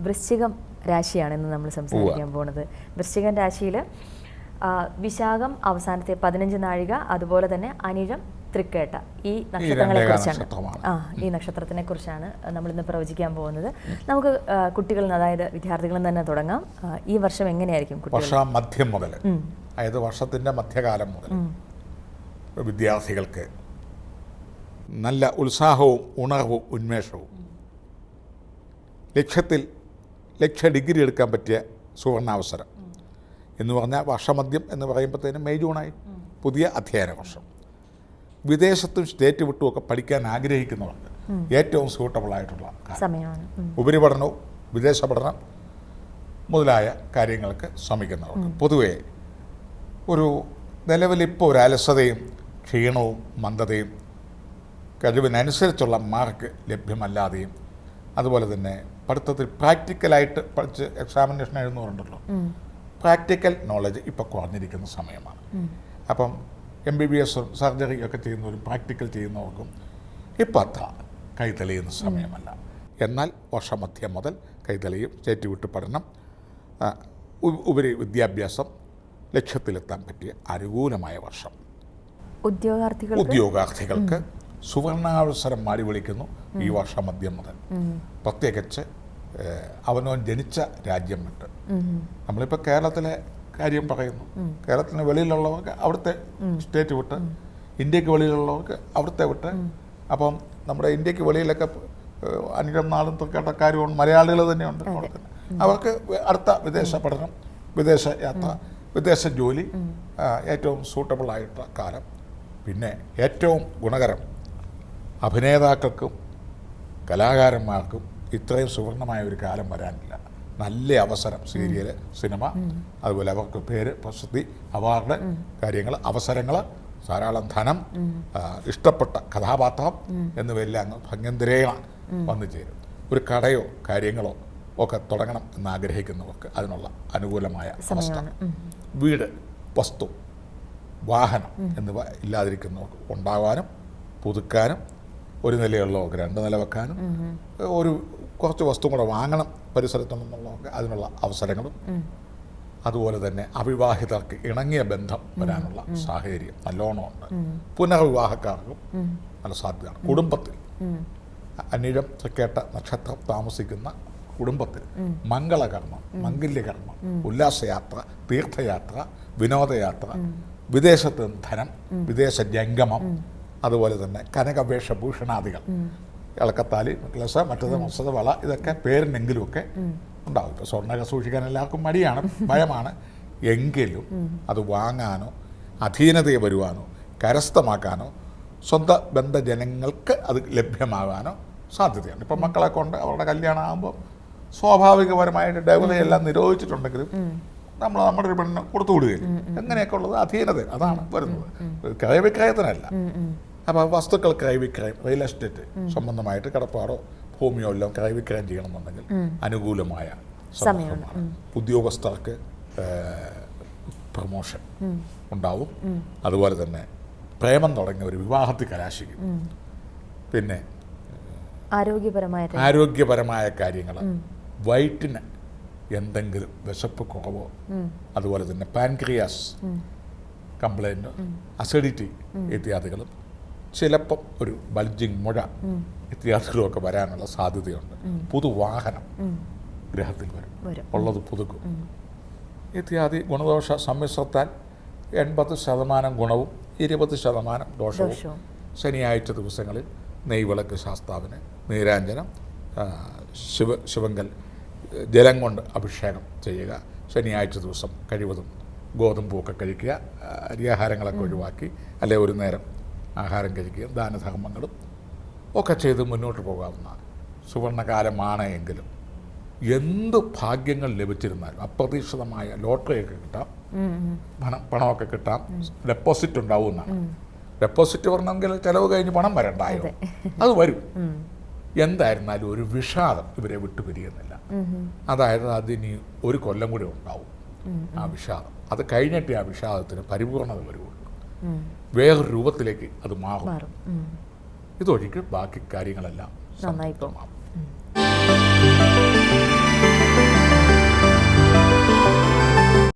വൃശ്ചികം രാശിയാണ് ഇന്ന് നമ്മൾ സംസാരിക്കാൻ പോകുന്നത് വൃശ്ചികൻ രാശിയിൽ വിശാഖം അവസാനത്തെ പതിനഞ്ച് നാഴിക അതുപോലെ തന്നെ അനിഴം തൃക്കേട്ട. ഈ നക്ഷത്രങ്ങളെ കുറിച്ചാണ്. ആ ഈ നക്ഷത്രത്തിനെ കുറിച്ചാണ് നമ്മൾ ഇന്ന് പ്രവചിക്കാൻ പോകുന്നത്. നമുക്ക് കുട്ടികളിൽ നിന്ന് അതായത് വിദ്യാർത്ഥികളിൽ നിന്ന് തന്നെ തുടങ്ങാം. ഈ വർഷം എങ്ങനെയായിരിക്കും വർഷ മധ്യം മുതൽ. അതായത് വർഷത്തിന്റെ മധ്യകാലം മുതൽ വിദ്യാർത്ഥികൾക്ക് നല്ല ഉത്സാഹവും ഉണർവും ഉന്മേഷവും ലക്ഷ്യത്തിൽ ലക്ഷ്യ ഡിഗ്രി എടുക്കാൻ പറ്റിയ സുവർണാവസരം എന്ന് പറഞ്ഞാൽ വർഷമദ്യം എന്ന് പറയുമ്പോഴത്തേനും മെയ് ജൂണായി. പുതിയ അധ്യയന വർഷം വിദേശത്തും സ്റ്റേറ്റ് വിട്ടുമൊക്കെ പഠിക്കാൻ ആഗ്രഹിക്കുന്നവർക്ക് ഏറ്റവും സൂട്ടബിൾ ആയിട്ടുള്ള സമയമാണ്. ഉപരിപഠനവും വിദേശ പഠനം മുതലായ കാര്യങ്ങൾക്ക് ശ്രമിക്കുന്നവർക്ക് പൊതുവേ ഒരു നിലവിലിപ്പോൾ ഒരു അലസതയും ക്ഷീണവും മന്ദതയും കഴിവിനനുസരിച്ചുള്ള മാർക്ക് ലഭ്യമല്ലാതെയും അതുപോലെ തന്നെ പഠിത്തത്തിൽ പ്രാക്ടിക്കലായിട്ട് പഠിച്ച് എക്സാമിനേഷൻ എഴുതുന്നവരുണ്ടല്ലോ. പ്രാക്ടിക്കൽ നോളജ് ഇപ്പോൾ കുറഞ്ഞിരിക്കുന്ന സമയമാണ്. അപ്പം എം ബി ബി എസും സർജറി ഒക്കെ ചെയ്യുന്നവരും പ്രാക്ടിക്കൽ ചെയ്യുന്നവർക്കും ഇപ്പം അത്ര കൈതെളിയുന്ന സമയമല്ല. എന്നാൽ വർഷമധ്യം മുതൽ കൈതെളിയും സ്റ്റേറ്റ് വിട്ട് പഠനം ഉപരി വിദ്യാഭ്യാസം ലക്ഷ്യത്തിലെത്താൻ പറ്റിയ അനുകൂലമായ വർഷം. ഉദ്യോഗാർത്ഥികൾ ഉദ്യോഗാർത്ഥികൾക്ക് സുവർണാവസരം മാടി വിളിക്കുന്നു ഈ വർഷം മധ്യം മുതൽ. പ്രത്യേകിച്ച് അവനോൻ അവനവൻ ജനിച്ച രാജ്യം വിട്ട്. നമ്മളിപ്പോൾ കേരളത്തിലെ കാര്യം പറയുന്നു. കേരളത്തിന് വെളിയിലുള്ളവർക്ക് അവിടുത്തെ സ്റ്റേറ്റ് വിട്ട് ഇന്ത്യയ്ക്ക് വെളിയിലുള്ളവർക്ക് അവിടുത്തെ വിട്ട്. അപ്പം നമ്മുടെ ഇന്ത്യയ്ക്ക് വെളിയിലൊക്കെ അനിഴം നാളും തൃക്കാട്ടക്കാരും മലയാളികൾ തന്നെയുണ്ട് അവർക്ക് അടുത്ത വിദേശ പഠനം വിദേശ യാത്ര വിദേശ ജോലി ഏറ്റവും സൂട്ടബിൾ ആയിട്ടുള്ള കാലം. പിന്നെ ഏറ്റവും ഗുണകരം അഭിനേതാക്കൾക്കും കലാകാരന്മാർക്കും ഇത്രയും സുവർണമായ ഒരു കാലം വരാനില്ല. നല്ല അവസരം സീരിയൽ സിനിമ അതുപോലെ അവർക്ക് പേര് പ്രസിദ്ധി അവാർഡ് കാര്യങ്ങൾ അവസരങ്ങൾ ധാരാളം ധനം ഇഷ്ടപ്പെട്ട കഥാപാത്രം എന്നിവയെല്ലാം അങ്ങ് ഭംഗ്യന്തരേണ വന്നു ചേരും ഒരു കടയോ കാര്യങ്ങളോ ഒക്കെ തുടങ്ങണം എന്ന് ആഗ്രഹിക്കുന്നവർക്ക് അതിനുള്ള അനുകൂലമായ അവസ്ഥ. വീട് വസ്തു വാഹനം എന്നിവ ഇല്ലാതിരിക്കുന്നവർക്ക് ഉണ്ടാകാനും പുതുക്കാനും ഒരു നിലയുള്ളവർക്ക് രണ്ട് നില വെക്കാനും ഒരു കുറച്ച് വസ്തു കൂടെ വാങ്ങണം പരിസരത്തുനിന്നുള്ള അതിനുള്ള അവസരങ്ങളും. അതുപോലെ തന്നെ അവിവാഹിതർക്ക് ഇണങ്ങിയ ബന്ധം വരാനുള്ള സാഹചര്യം നല്ലോണം ഉണ്ട് പുനർവിവാഹക്കാർക്കും നല്ല സാധ്യതയാണ്. കുടുംബത്തിൽ. അനിഴം തൃക്കേട്ട നക്ഷത്രം താമസിക്കുന്ന കുടുംബത്തിൽ മംഗളകർമ്മം മംഗല്യകർമ്മം ഉല്ലാസയാത്ര തീർത്ഥയാത്ര വിനോദയാത്ര വിദേശത്ത് ധനം വിദേശ ജംഗമം അതുപോലെ തന്നെ കനകവേഷഭൂഷണാദികൾ ഇളക്കത്താലി നെക്ലസ് മറ്റത് മസത് വള ഇതൊക്കെ പേരിനെങ്കിലുമൊക്കെ ഉണ്ടാവും. ഇപ്പോൾ സ്വർണക സൂക്ഷിക്കാൻ എല്ലാവർക്കും മടിയാണ് ഭയമാണ്. എങ്കിലും അത് വാങ്ങാനോ അധീനതയെ വരുവാനോ കരസ്ഥമാക്കാനോ സ്വന്തം ബന്ധജനങ്ങൾക്ക് അത് ലഭ്യമാകാനോ സാധ്യതയാണ് ഇപ്പം മക്കളെ കൊണ്ട് അവരുടെ കല്യാണം ആകുമ്പോൾ സ്വാഭാവികപരമായിട്ട് ഡെവലയെല്ലാം നിരോധിച്ചിട്ടുണ്ടെങ്കിലും നമ്മൾ നമ്മുടെ ഒരു പെണ്ണ് കൊടുത്തു വിടുകയില്ല എങ്ങനെയൊക്കെ ഉള്ളത് അധീനത അതാണ് വരുന്നത്. ക്രയവിക്രയത്തിനല്ല അപ്പോൾ വസ്തുക്കൾ ക്രയവിക്രയം റിയൽ എസ്റ്റേറ്റ് സംബന്ധമായിട്ട് കിടപ്പാടോ ഭൂമിയോ എല്ലാം ക്രയവിക്രയം ചെയ്യണമെന്നുണ്ടെങ്കിൽ അനുകൂലമായ സന്ദർഭമാണ് ഉദ്യോഗസ്ഥർക്ക് പ്രമോഷൻ ഉണ്ടാവും. അതുപോലെ തന്നെ പ്രേമം തുടങ്ങിയ ഒരു വിവാഹത്തിൽ കലാശിക്കും. പിന്നെ ആരോഗ്യപരമായ ആരോഗ്യപരമായ കാര്യങ്ങൾ. വയറ്റിന് എന്തെങ്കിലും വിശപ്പ് കുറവോ അതുപോലെ തന്നെ പാൻക്രിയാസ് കംപ്ലൈന്റ് അസിഡിറ്റി ഇത്യാദികളും ചിലപ്പം ഒരു ബൾജിങ് മുഴ ഇത്യാദികളൊക്കെ വരാനുള്ള സാധ്യതയുണ്ട്. പുതുവാഹനം ഗ്രഹത്തിൽ വരും. ഉള്ളത് പുതുക്കും. ഇത്യാദി ഗുണദോഷ സമ്മിശ്രത്താൽ എൺപത് ശതമാനം ഗുണവും ഇരുപത് ശതമാനം ദോഷവും. ശനിയാഴ്ച ദിവസങ്ങളിൽ നെയ്വിളക്ക് ശാസ്താവിന് നീരാഞ്ജനം ശിവ ശിവങ്കൽ ജലം കൊണ്ട് അഭിഷേകം ചെയ്യുക ശനിയാഴ്ച ദിവസം കഴിവതും ഗോതമ്പൂക്കെ കഴിക്കുക അരിയാഹാരങ്ങളൊക്കെ ഒഴിവാക്കി അല്ലെ ഒരു നേരം ആഹാരം കഴിക്കുകയും ദാനധർമ്മങ്ങളും ഒക്കെ ചെയ്ത് മുന്നോട്ട് പോകാവുന്ന സുവർണകാലമാണ് എങ്കിലും എന്ത് ഭാഗ്യങ്ങൾ ലഭിച്ചിരുന്നാലും അപ്രതീക്ഷിതമായ ലോട്ടറിയൊക്കെ കിട്ടാം. പണം പണമൊക്കെ കിട്ടാം. ഡെപ്പോസിറ്റ് ഉണ്ടാവും എന്നാണ് ഡെപ്പോസിറ്റ് പറഞ്ഞെങ്കിൽ ചിലവ് കഴിഞ്ഞ് പണം വരണ്ടായോ? അത്. വരും. എന്തായിരുന്നാലും ഒരു വിഷാദം ഇവരെ വിട്ടു പിരിയുന്നില്ല. അതായത് അതിനി ഒരു കൊല്ലം കൂടി ഉണ്ടാവും ആ വിഷാദം. അത് കഴിഞ്ഞിട്ട് ആ വിഷാദത്തിന് പരിപൂർണത വരുള്ളൂ. വേറൊരു രൂപത്തിലേക്ക് അത് മാറും. ഇതൊഴിക്ക് ബാക്കി കാര്യങ്ങളെല്ലാം നന്നായി